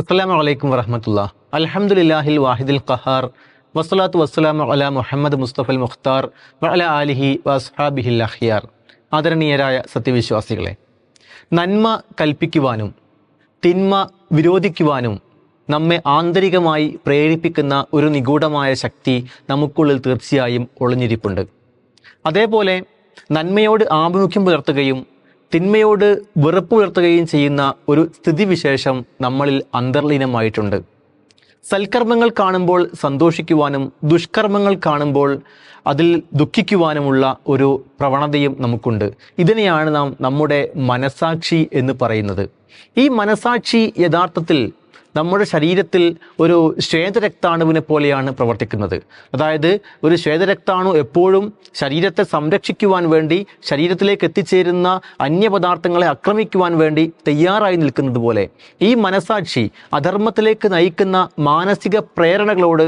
അസ്സലാമു അലൈക്കും വറഹമത്തുള്ള അൽഹംദുലില്ലാഹിൽ വാഹിദിൽ ഖഹാർ. വസ്സലാത്തു വസ്സലാമു അല മുഹമ്മദ് മുസ്തഫൽ മുഖ്താർ. വഅല ആലിഹി വസ്ഹാബിഹിൽ അഖിയാർ. ആദരണീയരായ സത്യവിശ്വാസികളെ നന്മ കൽപ്പിക്കുവാനും തിന്മ വിരോധിക്കുവാനും നമ്മെ ആന്തരികമായി പ്രേരിപ്പിക്കുന്ന ഒരു നിഗൂഢമായ ശക്തി നമുക്കുള്ളിൽ തീർച്ചയായും ഒളിഞ്ഞിരിപ്പുണ്ട്. അതേപോലെ നന്മയോട് ആഭിമുഖ്യം പുലർത്തുകയും തിന്മയോട് വെറുപ്പ് പുലർത്തുകയും ചെയ്യുന്ന ഒരു സ്ഥിതിവിശേഷം നമ്മളിൽ അന്തർലീനമായിട്ടുണ്ട്. സൽക്കർമ്മങ്ങൾ കാണുമ്പോൾ സന്തോഷിക്കുവാനും ദുഷ്കർമ്മങ്ങൾ കാണുമ്പോൾ അതിൽ ദുഃഖിക്കുവാനുമുള്ള ഒരു പ്രവണതയും നമുക്കുണ്ട്. ഇതിനെയാണ് നാം നമ്മുടെ മനസാക്ഷി എന്ന് പറയുന്നത്. ഈ മനസാക്ഷി യഥാർത്ഥത്തിൽ നമ്മുടെ ശരീരത്തിൽ ഒരു ശ്വേതരക്താണുവിനെ പോലെയാണ് പ്രവർത്തിക്കുന്നത്. അതായത് ഒരു ശ്വേതരക്താണു എപ്പോഴും ശരീരത്തെ സംരക്ഷിക്കുവാൻ വേണ്ടി ശരീരത്തിലേക്ക് എത്തിച്ചേരുന്ന അന്യപദാർത്ഥങ്ങളെ ആക്രമിക്കുവാൻ വേണ്ടി തയ്യാറായി നിൽക്കുന്നത് പോലെ ഈ മനസാക്ഷി അധർമ്മത്തിലേക്ക് നയിക്കുന്ന മാനസിക പ്രേരണകളോട്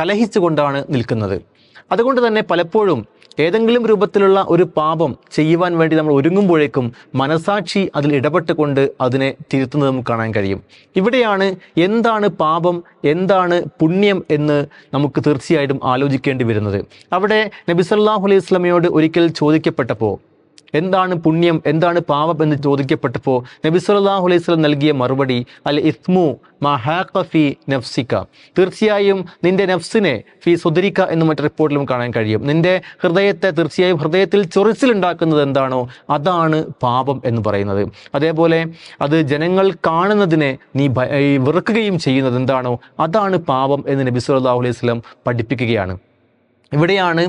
കലഹിച്ചുകൊണ്ടാണ് നിൽക്കുന്നത്. അതുകൊണ്ട് തന്നെ പലപ്പോഴും ഏതെങ്കിലും രൂപത്തിലുള്ള ഒരു പാപം ചെയ്യുവാൻ വേണ്ടി നമ്മൾ ഒരുങ്ങുമ്പോഴേക്കും മനസാക്ഷി അതിൽ ഇടപെട്ടുകൊണ്ട് അതിനെ തിരുത്തുന്നത് നമുക്ക് കാണാൻ കഴിയും. ഇവിടെയാണ് എന്താണ് പാപം എന്താണ് പുണ്യം എന്ന് നമുക്ക് തീർച്ചയായിട്ടും ആലോചിക്കേണ്ടി വരുന്നത്. അവിടെ നബി സല്ലല്ലാഹു അലൈഹി സ്വലമയോട് ഒരിക്കൽ ചോദിക്കപ്പെട്ടപ്പോൾ എന്താണ് പുണ്യം എന്താണ് പാപം എന്ന് ചോദിക്കപ്പെട്ടപ്പോൾ നബി സല്ലല്ലാഹു അലൈഹി വസല്ലം നൽകിയ മറുപടി അൽ ഇസ്മു മഹാഖഫി നഫ്സിക്ക നഫ്സിക. തീർച്ചയായും നിന്റെ നഫ്സിനെ ഫി സുദരിക്ക എന്ന് മറ്റു റിപ്പോർട്ടിലും കാണാൻ കഴിയും. നിന്റെ ഹൃദയത്തെ തീർച്ചയായും ഹൃദയത്തിൽ ചൊറിച്ചിലുണ്ടാക്കുന്നത് എന്താണോ അതാണ് പാപം എന്ന് പറയുന്നത്. അതേപോലെ അത് ജനങ്ങൾ കാണുന്നതിനെ നീ വെറുക്കുകയും ചെയ്യുന്നത് എന്താണോ അതാണ് പാപം എന്ന് നബി സല്ലല്ലാഹു അലൈഹി സ്വലം പഠിപ്പിക്കുകയാണ്. ഇവിടെയാണ്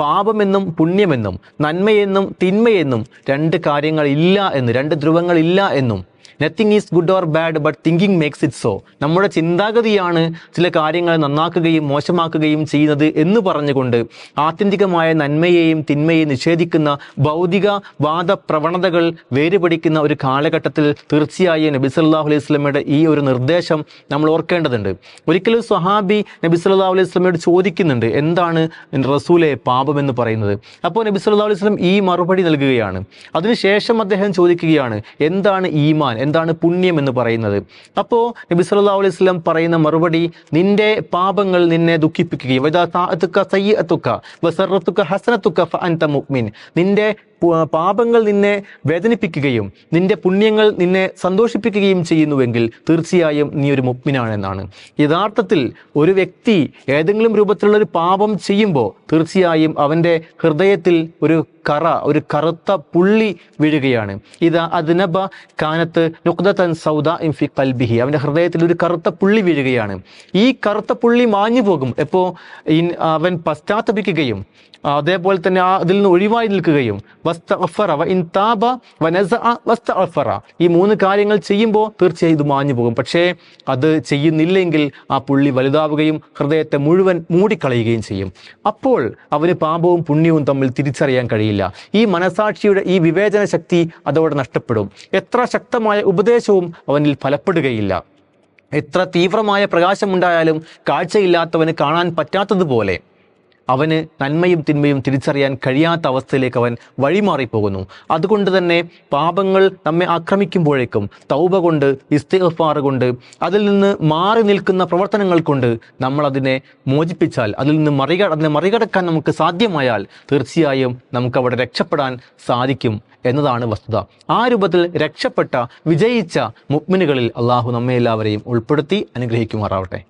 പാപമെന്നും പുണ്യമെന്നും നന്മയെന്നും തിന്മയെന്നും രണ്ട് കാര്യങ്ങൾ ഇല്ല എന്ന് രണ്ട് ധ്രുവങ്ങൾ ഇല്ല എന്നും nothing is good or bad but thinking makes it so നമ്മുടെ ചിന്താഗതിയാണ് ചില കാര്യങ്ങൾ നന്നാക്കുകയും മോശമാക്കുകയും ചെയ്യുന്നത് എന്ന് പറഞ്ഞുകൊണ്ട് ആത്യന്തികമായ നന്മയെയും തിന്മയെയും നിഷേധിക്കുന്ന ഭൗതിക വാദ പ്രവണതകൾ വേരുപിടിക്കുന്ന ഒരു കാലഘട്ടത്തിൽ തീർച്ചയായും നബി സല്ലല്ലാഹു അലൈഹി സ്വലമയുടെ ഈ ഒരു നിർദ്ദേശം നമ്മൾ ഓർക്കേണ്ടതുണ്ട്. ഒരിക്കലും സ്വഹാബി നബി സല്ലല്ലാഹു അലൈഹി സ്വലമയോട് ചോദിക്കുന്നുണ്ട് എന്താണ് റസൂലെ പാപമെന്ന് പറയുന്നത്? അപ്പോൾ നബി സല്ലല്ലാഹു അലൈഹി സ്വലം ഈ മറുപടി നൽകുകയാണ്. അതിനുശേഷം അദ്ദേഹം ചോദിക്കുകയാണ് എന്താണ് ഈമാൻ? എന്താണ് പുണ്യം എന്ന് പറയുന്നത്? അപ്പോൾ നബി സല്ലല്ലാഹു അലൈഹി വസല്ലം പറയുന്ന മറുപടി നിന്റെ പാപങ്ങൾ നിന്നെ ദുഃഖിപ്പിക്കുകയും സയ്യത്തുക്ക ഫഅൻത മുഅ്മിൻ. നിന്റെ പാപങ്ങൾ നിന്നെ വേദനിപ്പിക്കുകയും നിന്റെ പുണ്യങ്ങൾ നിന്നെ സന്തോഷിപ്പിക്കുകയും ചെയ്യുന്നുവെങ്കിൽ തീർച്ചയായും നീ ഒരു മുഗ്മിനാണെന്നാണ്. യഥാർത്ഥത്തിൽ ഒരു വ്യക്തി ഏതെങ്കിലും രൂപത്തിലുള്ള ഒരു പാപം ചെയ്യുമ്പോൾ തീർച്ചയായും അവന്റെ ഹൃദയത്തിൽ ഒരു കറ ഒരു കറുത്ത പുള്ളി വീഴുകയാണ്. ഇത് അതിനബ കാനത്ത് നുക്തൻ സൗദ ഇൻഫി കൽബിഹി അവന്റെ ഹൃദയത്തിൽ ഒരു കറുത്ത പുള്ളി വീഴുകയാണ്. ഈ കറുത്ത പുള്ളി മാഞ്ഞു പോകും. എപ്പോൾ അവൻ പശ്ചാത്തപിക്കുകയും അതേപോലെ തന്നെ അതിൽ നിന്ന് ഒഴിവായി നിൽക്കുകയും ഈ മൂന്ന് കാര്യങ്ങൾ ചെയ്യുമ്പോൾ തീർച്ചയായും ഇത് മാഞ്ഞു പോകും. പക്ഷേ അത് ചെയ്യുന്നില്ലെങ്കിൽ ആ പുള്ളി വലുതാവുകയും ഹൃദയത്തെ മുഴുവൻ മൂടിക്കളയുകയും ചെയ്യും. അപ്പോൾ അവന് പാപവും പുണ്യവും തമ്മിൽ തിരിച്ചറിയാൻ കഴിയില്ല. ഈ മനസാക്ഷിയുടെ ഈ വിവേചന ശക്തി അതോടെ നഷ്ടപ്പെടും. എത്ര ശക്തമായ ഉപദേശവും അവനിൽ ഫലപ്പെടുകയില്ല. എത്ര തീവ്രമായ പ്രകാശമുണ്ടായാലും കാഴ്ചയില്ലാത്തവന് കാണാൻ പറ്റാത്തതുപോലെ. അവന് നന്മയും തിന്മയും തിരിച്ചറിയാൻ കഴിയാത്ത അവസ്ഥയിലേക്ക് അവൻ വഴിമാറിപ്പോകുന്നു. അതുകൊണ്ട് തന്നെ പാപങ്ങൾ നമ്മെ ആക്രമിക്കുമ്പോഴേക്കും തൗബ കൊണ്ട് ഇസ്തിഗ്ഫാർ കൊണ്ട് അതിൽ നിന്ന് മാറി നിൽക്കുന്ന പ്രവർത്തനങ്ങൾ കൊണ്ട് നമ്മൾ അതിനെ മോചിപ്പിച്ചാൽ അതിൽ നിന്ന് മറിക അതിനെ മറികടക്കാൻ നമുക്ക് സാധ്യമായാൽ തീർച്ചയായും നമുക്ക് അവിടെ രക്ഷപ്പെടാൻ സാധിക്കും എന്നതാണ് വസ്തുത. ആ രൂപത്തിൽ രക്ഷപ്പെട്ട വിജയിച്ച മുഗ്മിനുകളിൽ അള്ളാഹു നമ്മെ എല്ലാവരെയും ഉൾപ്പെടുത്തി അനുഗ്രഹിക്കുമാറാവട്ടെ.